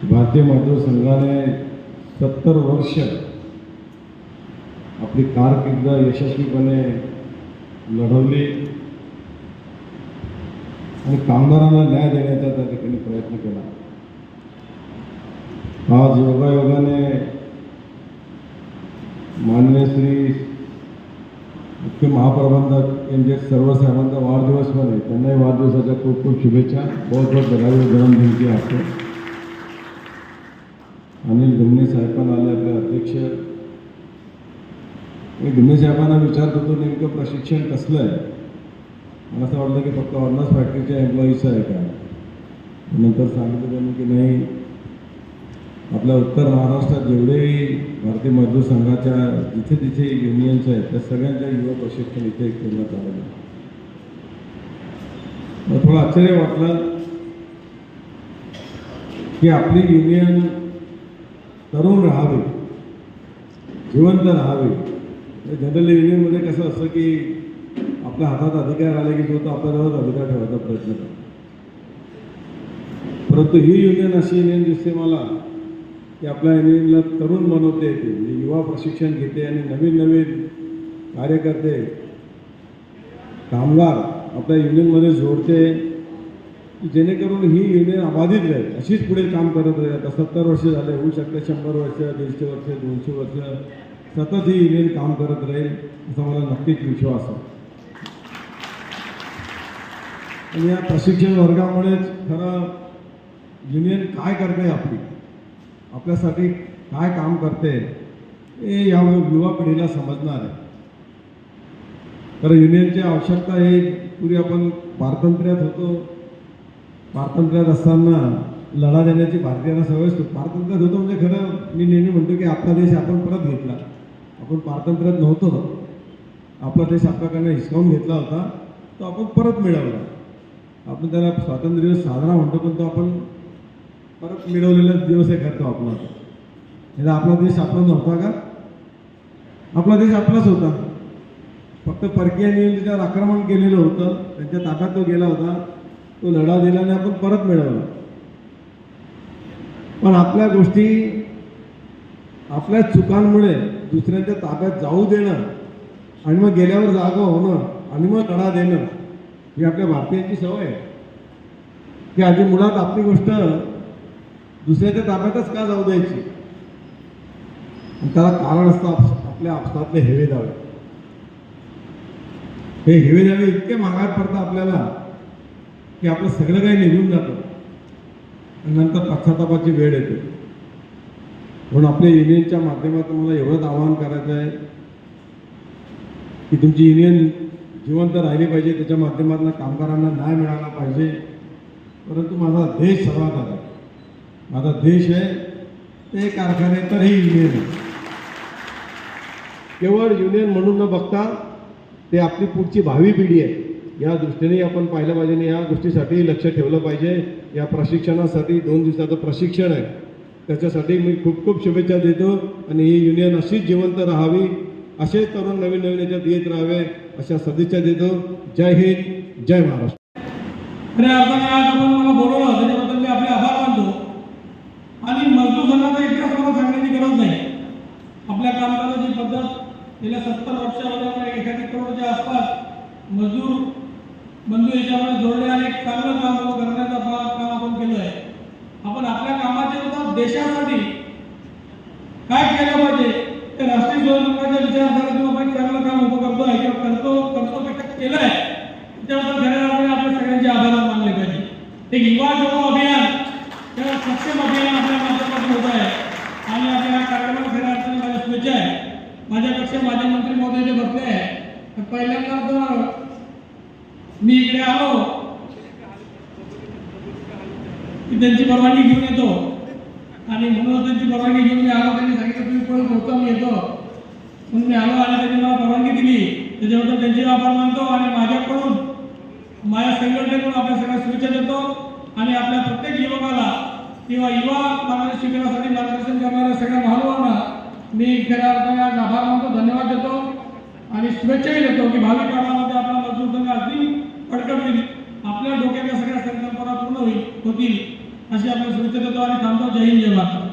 भारतीय मजदूर संघाने सत्तर वर्ष आपली कारकिर्द यशस्वीपणे लढवली आणि कामगारांना न्याय देण्याचा त्या ठिकाणी प्रयत्न केला. आज योगायोगाने माननीय श्री मुख्य महाप्रबंधक यांचे सर्व साहेबांचा वाढदिवस पण आहे. त्यांनाही वाढदिवसाच्या खूप खूप शुभेच्छा. बहुत बहुत बधाई जन्मदिन की अनिल धुमणे साहेब पण आले आपले अध्यक्ष. मी धुमणे साहेबांना विचारत होतो नेमकं प्रशिक्षण कसलं आहे? मला असं वाटलं की फक्त ऑर्नर्स फॅक्टरीच्या एम्प्लॉईचं आहे का? नंतर सांगितलं त्यांनी की नाही. आपल्या उत्तर महाराष्ट्रात जेवढेही भारतीय मजदूर संघाच्या जिथे जिथे युनियन्स आहेत त्या सगळ्यांच्या युवा प्रशिक्षण इथे करण्यात आलेलं मला थोडं आश्चर्य वाटलं की आपली युनियन तरुण राहावे जिवंत राहावे. जनरली युनियनमध्ये कसं असतं की आपल्या हातात अधिकार आले की तो तो आपल्याजवळच अधिकार ठेवायचा प्रयत्न करतो. परंतु ही युनियन अशी युनियन दिसते मला की आपल्या युनियनला तरुण बनवते येते म्हणजे युवा प्रशिक्षण घेते आणि नवीन नवीन कार्यकर्ते कामगार आपल्या युनियनमध्ये जोडते जेणेकरून ही युनियन अबाधित राहील. अशीच पुढे काम करत राहील. आता सत्तर वर्ष झाले होऊ शकते शंभर वर्ष दीडशे वर्ष दोनशे वर्ष. सतत ही युनियन काम करत राहील असा मला नक्कीच विश्वास आहे. आणि या प्रशिक्षण वर्गामुळेच खरं युनियन काय करते आपली? आपल्यासाठी काय काम करते हे या युवा पिढीला समजणार आहे. तर युनियनची आवश्यकता ही पूर्वी आपण पारतंत्र्यात होतो. पारतंत्र्यात असताना लढा देण्याची भारतीयांना सवय असतो. पारतंत्र्यात होतं म्हणजे खरं मी नेहमी म्हणतो की आपला देश आपण परत घेतला. आपण पारतंत्र्यात नव्हतो. आपला देश आपल्याकडनं हिसकावून घेतला होता. तो आपण परत मिळवला. आपण त्याला स्वातंत्र्य दिवस साजरा म्हणतो पण तो आपण परत मिळवलेला दिवस हे करतो आपला. नाही आपला देश आपला नव्हता का? आपला देश आपलाच होता. फक्त परकीयांनी त्याच्यावर आक्रमण केलेलं होतं. त्यांच्या ताब्यात तो गेला होता. तो लढा दिल्याने आपण परत मिळवला. पण आपल्या गोष्टी आपल्या चुकांमुळे दुसऱ्यांच्या ताब्यात जाऊ देणं आणि मग गेल्यावर जागा होणं आणि मग लढा देणं ही आपल्या भारतीयांची सवय आहे. की आधी मुळात आपली गोष्ट दुसऱ्याच्या ताब्यातच का जाऊ द्यायची? त्याला कारण असतं आपल्या आपसातले हेवे दावे हे हेवे दावे इतके महागात पडतात आपल्याला की आपलं सगळं काही निघून जातं. आणि नंतर पश्चातापाची वेळ येते. म्हणून आपल्या युनियनच्या माध्यमातून मला एवढंच आवाहन करायचं आहे की तुमची युनियन जिवंत राहिली पाहिजे त्याच्या माध्यमातून कामगारांना न्याय मिळाला पाहिजे. परंतु माझा देश सर्वात आहे माझा देश आहे ते कारखाने तर युनियन आहे. केवळ युनियन म्हणून न बघता ते आपली पुढची भावी पिढी आहे. या दृष्टीने आपण पाहिलं पाहिजे आणि या गोष्टीसाठी लक्ष ठेवलं पाहिजे. या प्रशिक्षणासाठी दोन दिवसाचं प्रशिक्षण आहे. त्याच्यासाठी मी खूप खूप शुभेच्छा देतो आणि ही युनियन अशीच जिवंत राहावी असे तरुण नवीन नवीन याच्यात येत राहावे अशा सदिच्छा देतो. जय हिंद जय महाराष्ट्र. खऱ्या अर्थाने आज आपण मला बोलवलं त्याच्याबद्दल मी आपले आभार मानतो. आणि मजदूर संघाचा इतिहास मला सांगण्याची गरज नाही. आपल्या कामकाजाची पद्धत गेल्या सत्तर वर्षामध्ये आपण एखादी करोडच्या आसपास मजदूर बंधू याच्यामध्ये जोडले आणि एक चांगलं काम करण्याचा करण्याचं काम आपण केलं आहे. आपण आपल्या कामाच्या सुद्धा देशासाठी काय केलं पाहिजे ते राष्ट्रीय स्वयंसेवकाच्या विचारधारातून आपण एक चांगलं काम उभं करतो आहे किंवा करतो करतो पेक्षा केलं आहे त्याबद्दल खऱ्या आपण आपल्या सगळ्यांचे आभार मानले पाहिजे. ते युवा जोडो अभियान किंवा सक्षम अभियान आपल्या माध्यमातून होत आहे. आणि आपल्या कार्यक्रम खऱ्या अर्थाने माझ्या शुभेच्छा आहे. माझ्यापेक्षा माझे मंत्री महोदय जे बसले आहे पहिल्यांदा मी इकडे आलो. की त्यांची परवानगी घेऊन येतो. आणि म्हणून त्यांची परवानगी घेऊन मी आलो. त्यांनी सांगितलं तुम्ही पुढे पोहोचा मी येतो. म्हणून मी आलो आणि त्यांनी मला परवानगी दिली. त्याच्याबद्दल त्यांचे आभार मानतो आणि माझ्याकडून माझ्या संघटनेकडून आपल्या सगळ्या शुभेच्छा देतो. आणि आपल्या प्रत्येक युवकाला किंवा युवा मार्गदर्शन शिबिरासाठी मार्गदर्शन करणाऱ्या सगळ्या महानुभावांना मी खऱ्या अर्थाने आभार मानतो धन्यवाद देतो. आणि शुभेच्छाही देतो की भावी काळामध्ये आपण मजदूर अगदी अगदी होईल आपल्या डोक्याच्या सगळ्या संकल्पना पूर्ण होईल होतील. अशी आपल्या शुभेच्छा देतो आणि थांबतो. जय हिंद जय भारत.